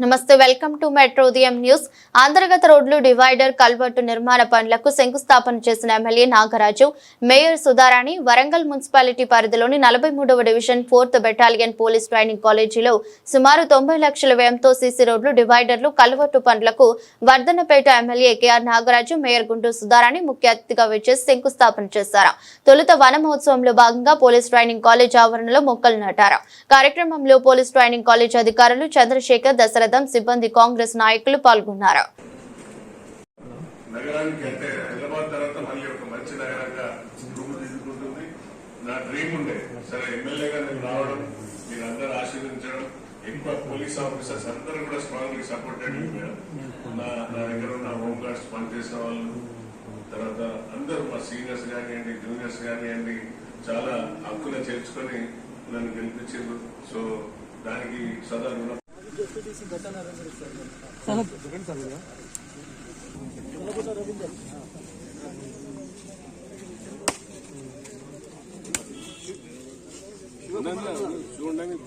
నమస్తే welcome to మెట్రోదియం news. అంతర్గత రోడ్లు డివైడర్ కల్వర్టు నిర్మాణ పనులకు శంకుస్థాపన చేసిన MLA Nagaraju mayor Sudharani Warangal municipality పరిధిలోని నలభై మూడవ division fourth battalion police training కాలేజీలో సుమారు తొంభై లక్షల వ్యయంతో సీసీ రోడ్లు డివైడర్లు కల్వర్టు పనులకు Wardhannapet MLA K R Nagaraju mayor Guntur Sudharani ముఖ్య అతిథిగా వచ్చేసి శంకుస్థాపన చేశారు. తొలుత వన మహోత్సవంలో భాగంగా పోలీస్ ట్రైనింగ్ కాలేజ్ ఆవరణలో మొక్కలు నాటారు. కార్యక్రమంలో పోలీస్ ట్రైనింగ్ కాలేజ్ అధికారులు చంద్రశేఖర్ దశరథ సిబ్బంది కాంగ్రెస్ నాయకులు పాల్గొన్నారు. నగరానికి అంటే హైదరాబాద్ తర్వాత మళ్ళీ ఒక మంచి నగరంగా రూపుదిద్దుకుంటుంది నా డ్రీమ్ ఉండే. సరే ఎమ్మెల్యేగా నేను రావడం మీరు అందరూ ఆశీర్వదించడం ఎక్కువ పోలీస్ ఆఫీసర్స్ అందరూ కూడా సపోర్ట్ సపోర్టెడ్ మేడం. నా నా దగ్గర ఉన్న హోమ్ గార్డ్స్ పనిచేసిన వాళ్ళు తర్వాత అందరూ మా సీనియర్స్ కానివ్వండి జూనియర్స్ కానివ్వండి చాలా హక్కున చేర్చుకొని నన్ను గెలిపించారు. సో దానికి సదా రుణ చూడండి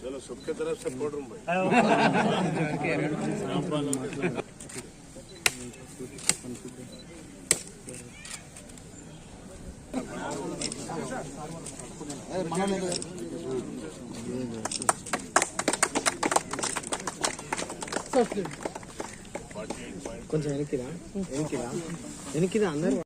चलो सबके तरफ से पढ़ रहा भाई కొంచెం వెనక్కిరా వెనక్కిరా వెనక్కిరా అందరు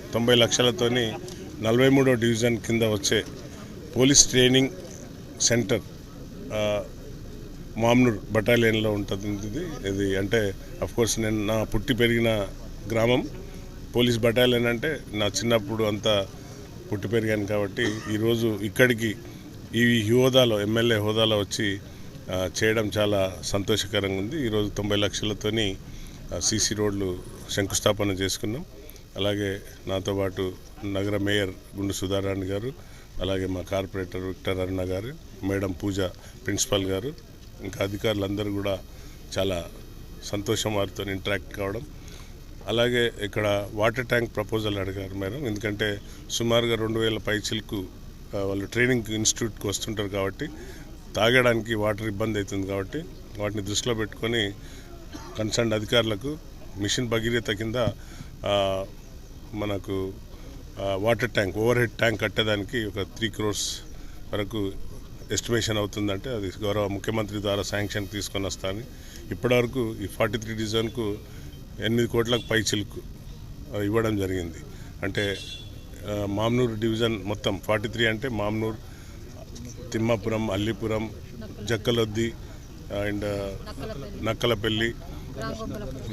తొంభై లక్షలతోని నలభై మూడో డివిజన్ కింద వచ్చే పోలీస్ ట్రైనింగ్ సెంటర్ మామ్నూర్ బటాలియన్లో ఉంటుంది. ఇది ఇది అంటే కోర్స్ నేను నా పుట్టి పెరిగిన గ్రామం. పోలీస్ బటాలియన్ అంటే నా చిన్నప్పుడు అంతా పుట్టి పెరిగాను కాబట్టి ఈరోజు ఇక్కడికి ఈ హోదాలో ఎమ్మెల్యే హోదాలో వచ్చి చేయడం చాలా సంతోషకరంగా ఉంది. ఈరోజు తొంభై లక్షలతోని సీసీ రోడ్లు శంకుస్థాపన చేసుకున్నాం. అలాగే నాతో పాటు నగర మేయర్ గుండు సుధారాణి గారు అలాగే మా కార్పొరేటర్ విక్టర్ అరుణ గారు మేడం పూజ ప్రిన్సిపల్ గారు ఇంకా అధికారులందరూ కూడా చాలా సంతోషం వారితో ఇంటరాక్ట్ కావడం. అలాగే ఇక్కడ వాటర్ ట్యాంక్ ప్రపోజల్ అడిగారు మేడం. ఎందుకంటే సుమారుగా రెండు వేల పైచిలకు వాళ్ళు ట్రైనింగ్ ఇన్స్టిట్యూట్కి వస్తుంటారు కాబట్టి తాగడానికి వాటర్ ఇబ్బంది అవుతుంది కాబట్టి వాటిని దృష్టిలో పెట్టుకొని కన్సర్న్ అధికారులకు మిషన్ భగీరథ కింద మనకు water tank overhead tank కట్టేదానికి ఒక త్రీ క్రోర్స్ వరకు ఎస్టిమేషన్ అవుతుందంటే అది గౌరవ ముఖ్యమంత్రి ద్వారా శాంక్షన్ తీసుకొని వస్తాను ఇప్పటివరకు ఈ ఫార్టీ త్రీ డివిజన్కు ఎనిమిది కోట్లకు పై చిలుకు ఇవ్వడం జరిగింది. అంటే మామ్నూరు డివిజన్ మొత్తం ఫార్టీ త్రీ అంటే మామ్నూరు తిమ్మాపురం అల్లిపురం జక్కలొద్ది అండ్ నక్కలపల్లి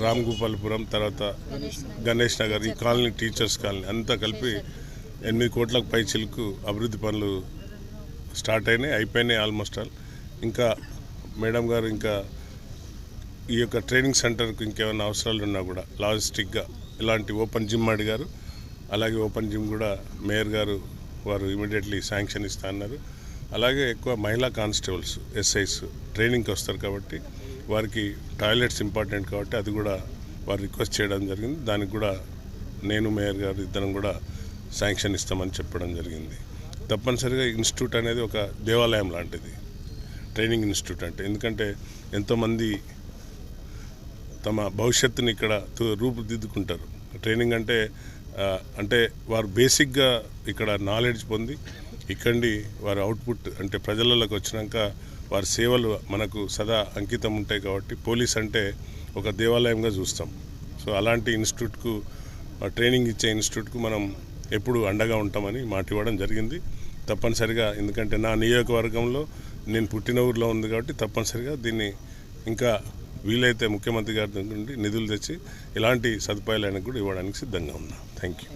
రామ్గోపాలపురం తర్వాత గణేష్ నగర్ ఈ కాలనీ టీచర్స్ కాలనీ అంతా కలిపి ఎనిమిది కోట్లకు పై చిలుకు అభివృద్ధి పనులు స్టార్ట్ అయినాయి అయిపోయినాయి ఆల్మోస్ట్ ఆల్ ఇంకా మేడం గారు ఇంకా ఈ యొక్క ట్రైనింగ్ సెంటర్కి ఇంకేమైనా అవసరాలు ఉన్నా కూడా లాజిస్టిక్గా ఇలాంటి ఓపెన్ జిమ్ అడిగారు. అలాగే ఓపెన్ జిమ్ కూడా మేయర్ గారు వారు ఇమీడియట్లీ శాంక్షన్ ఇస్తా అన్నారు. అలాగే ఎక్కువ మహిళా కానిస్టేబుల్స్ ఎస్ఐస్ ట్రైనింగ్కి వస్తారు కాబట్టి వారికి టాయిలెట్స్ ఇంపార్టెంట్ కాబట్టి అది కూడా వారు రిక్వెస్ట్ చేయడం జరిగింది. దానికి కూడా నేను మేయర్ గారు ఇద్దరం కూడా శాంక్షన్ ఇస్తామని చెప్పడం జరిగింది. తప్పనిసరిగా ఇన్స్టిట్యూట్ అనేది ఒక దేవాలయం లాంటిది. ట్రైనింగ్ ఇన్స్టిట్యూట్ అంటే. ఎందుకంటే ఎంతోమంది తమ భవిష్యత్తుని ఇక్కడ తు- రూపుదిద్దుకుంటారు. ట్రైనింగ్ అంటే అంటే వారు బేసిక్గా ఇక్కడ నాలెడ్జ్ పొంది ఇక్కడి వారి అవుట్పుట్ అంటే ప్రజలలోకి వచ్చినాక వారి సేవలు మనకు సదా అంకితం ఉంటాయి కాబట్టి పోలీస్ అంటే ఒక దేవాలయంగా చూస్తాం. సో అలాంటి ఇన్స్టిట్యూట్కు ట్రైనింగ్ ఇచ్చే ఇన్స్టిట్యూట్కు మనం ఎప్పుడు అండగా ఉంటామని మాట ఇవ్వడం జరిగింది. తప్పనిసరిగా ఎందుకంటే నా నియోజకవర్గంలో నేను పుట్టిన ఊర్లో ఉంది కాబట్టి తప్పనిసరిగా దీన్ని ఇంకా వీలైతే ముఖ్యమంత్రి గారి నుండి నిధులు తెచ్చి ఇలాంటి సదుపాయాలు కూడా ఇవ్వడానికి సిద్ధంగా ఉన్నా. Thank you